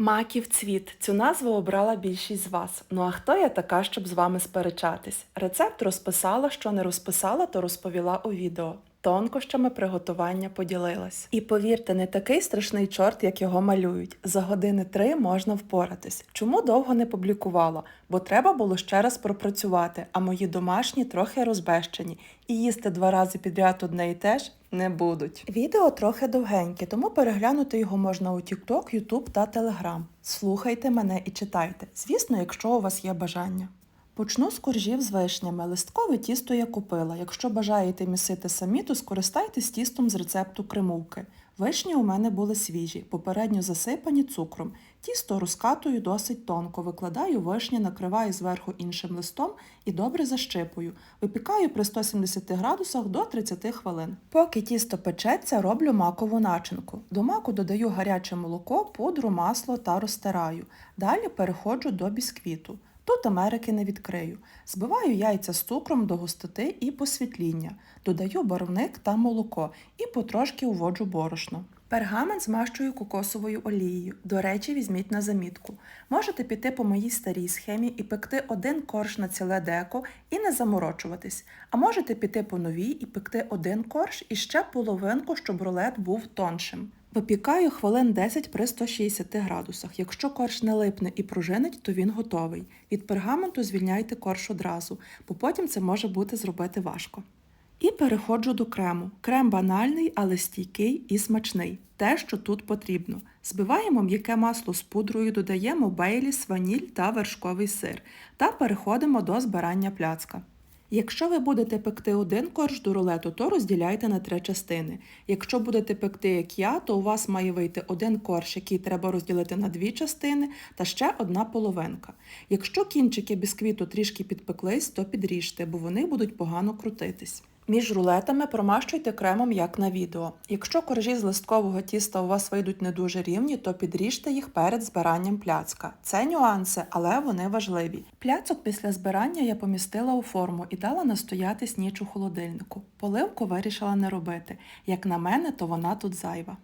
Маків цвіт. Цю назву обрала більшість з вас. Ну а хто я така, щоб з вами сперечатись? Рецепт розписала, що не розписала, то розповіла у відео. Тонкощами приготування поділилась. І повірте, не такий страшний чорт, як його малюють. За години три можна впоратись. Чому довго не публікувала? Бо треба було ще раз пропрацювати, а мої домашні трохи розбещені. І їсти два рази підряд одне і те ж не будуть. Відео трохи довгеньке, тому переглянути його можна у TikTok, YouTube та Telegram. Слухайте мене і читайте. Звісно, якщо у вас є бажання. Почну з коржів з вишнями. Листкове тісто я купила. Якщо бажаєте місити самі, то скористайтесь тістом з рецепту кремовки. Вишні у мене були свіжі, попередньо засипані цукром. Тісто розкатую досить тонко, викладаю вишні, накриваю зверху іншим листом і добре защипую. Випікаю при 170 градусах до 30 хвилин. Поки тісто печеться, роблю макову начинку. До маку додаю гаряче молоко, пудру, масло та розтираю. Далі переходжу до бісквіту. Тут Америки не відкрию. Збиваю яйця з цукром до густоти і посвітління. Додаю барвник та молоко і потрошки уводжу борошно. Пергамент змащую кокосовою олією. До речі, візьміть на замітку. Можете піти по моїй старій схемі і пекти один корж на ціле деко і не заморочуватись. А можете піти по новій і пекти один корж і ще половинку, щоб рулет був тоншим. Випікаю хвилин 10 при 160 градусах. Якщо корж не липне і пружинить, то він готовий. Від пергаменту звільняйте корж одразу, бо потім це може бути зробити важко. І переходжу до крему. Крем банальний, але стійкий і смачний. Те, що тут потрібно. Збиваємо м'яке масло з пудрою, додаємо бейліс, ваніль та вершковий сир та переходимо до збирання пляцка. Якщо ви будете пекти один корж до рулету, то розділяйте на три частини. Якщо будете пекти як я, то у вас має вийти один корж, який треба розділити на дві частини, та ще одна половинка. Якщо кінчики бісквіту трішки підпеклись, то підріжте, бо вони будуть погано крутитись. Між рулетами промащуйте кремом, як на відео. Якщо коржі з листкового тіста у вас вийдуть не дуже рівні, то підріжте їх перед збиранням пляцка. Це нюанси, але вони важливі. Пляцок після збирання я помістила у форму і дала настоятись ніч у холодильнику. Поливку вирішила не робити. Як на мене, то вона тут зайва.